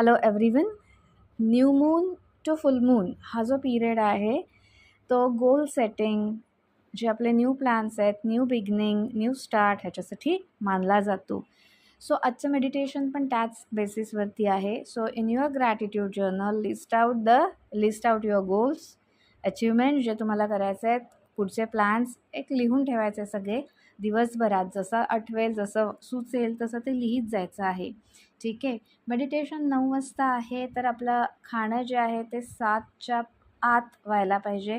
Hello everyone new moon to full moon हा जो period आहे तो गोल सेटिंग जे आपले न्यू प्लॅन्स आहेत न्यू बिगनिंग न्यू स्टार्ट ह्याच्यासाठी मानला जातो. सो आजचं मेडिटेशन पण त्याच बेसिसवरती आहे. So in your gratitude journal list out the list out your goals achievement जे तुम्हाला करायचे आहेत पुढचे प्लॅन्स एक लिहून ठेवायचे सगळे. दिवसभरात जसं आठवेल जसं सुचेल तसं ते लिहित जायचं आहे. ठीक आहे? मेडिटेशन नऊ वाजता आहे तर आपलं खाणं जे आहे ते सातच्या आत व्हायला पाहिजे.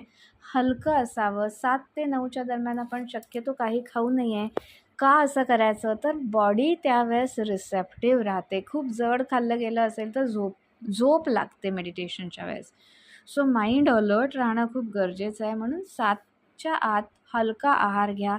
हलकं असावं. सात ते नऊच्या दरम्यान आपण शक्यतो काही खाऊ नये. आहे का असं करायचं? तर बॉडी त्यावेळेस रिसेप्टिव्ह राहते. खूप जड खाल्लं गेलं असेल तर झोप झोप लागते मेडिटेशनच्या वेळेस. सो माइंड अलर्ट राहणं खूप गरजेचं आहे. म्हणून सात सातच्या आत हलका आहार घ्या.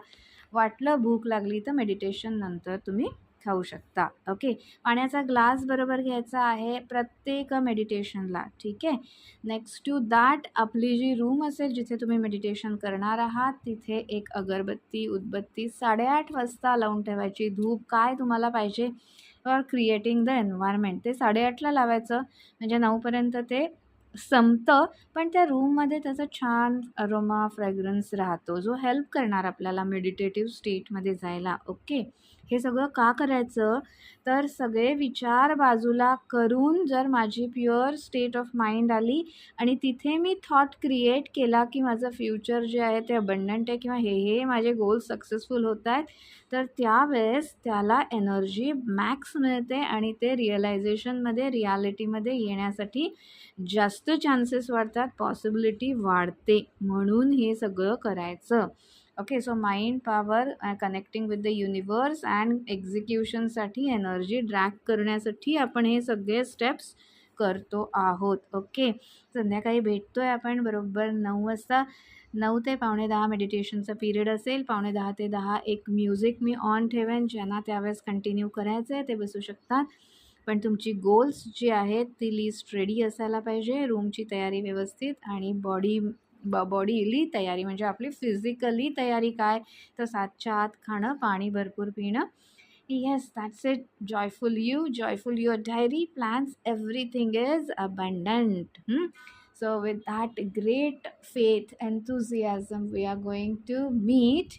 वाटलं भूक लागली तर मेडिटेशन नंतर तुम्ही खाऊ शकता. ओके पाण्याचा ग्लास बरोबर घ्यायचा आहे प्रत्येक मेडिटेशनला ठीक आहे? नेक्स्ट टू दॅट आपली जी रूम असेल जिथे तुम्ही मेडिटेशन करणार आहात तिथे एक अगरबत्ती उदबत्ती साडेआठ वाजता लावून ठेवायची. धूप काय तुम्हाला पाहिजे? फॉर क्रिएटिंग द एन्व्हायरमेंट ते साडेआठला लावायचं. म्हणजे नऊपर्यंत ते संपतं पण त्या रूममध्ये त्याचा छान अरोमा फ्रॅग्रन्स राहतो. जो हेल्प करणार आपल्याला मेडिटेटिव्ह स्टेटमध्ये जायला ओके? हे सगळं का करायचं? तर सगळे विचार बाजूला करून जर माझी प्युअर स्टेट ऑफ माइंड आली आणि तिथे मी थॉट क्रिएट केला की माझं फ्युचर जे आहे ते अबंडंट आहे किंवा हे हे माझे गोल्स सक्सेसफुल होत आहेत तर त्यावेळेस त्याला एनर्जी मॅक्स मिळते आणि ते रिअलायझेशनमध्ये रियालिटीमध्ये येण्यासाठी जास्त चान्सेस वाढतात पॉसिबिलिटी वाढते. म्हणून हे सगळं करायचं. Okay so mind power connecting with the universe and एक्झिक्युशनसाठी energy drag करण्यासाठी आपण हे सगळे स्टेप्स करतो आहोत. ओके संध्याकाळी भेटतो आहे आपण बरोबर नऊ वाजता. नऊ ते पावणे दहा मेडिटेशनचा पिरियड असेल. पावणे दहा ते दहा एक म्युझिक मी ऑन ठेवेन ज्यांना त्यावेळेस कंटिन्यू करायचं आहे ते बसू शकतात. पण तुमची गोल्स जी आहेत ती लिस्ट रेडी असायला पाहिजे रूमची तयारी व्यवस्थित आणि बॉडी ब बॉडीली तयारी म्हणजे आपली फिजिकली तयारी काय? तर सातच्या आत खाणं पाणी भरपूर पिणं. Yes that's it joyful you joyful your diary plans everything is abundant so with that great faith enthusiasm we are going to meet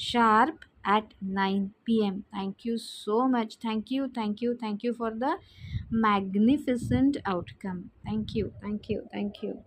sharp at 9 p.m. Thank you so much. Thank you, thank you, thank you for the magnificent outcome. Thank you, thank you, thank you.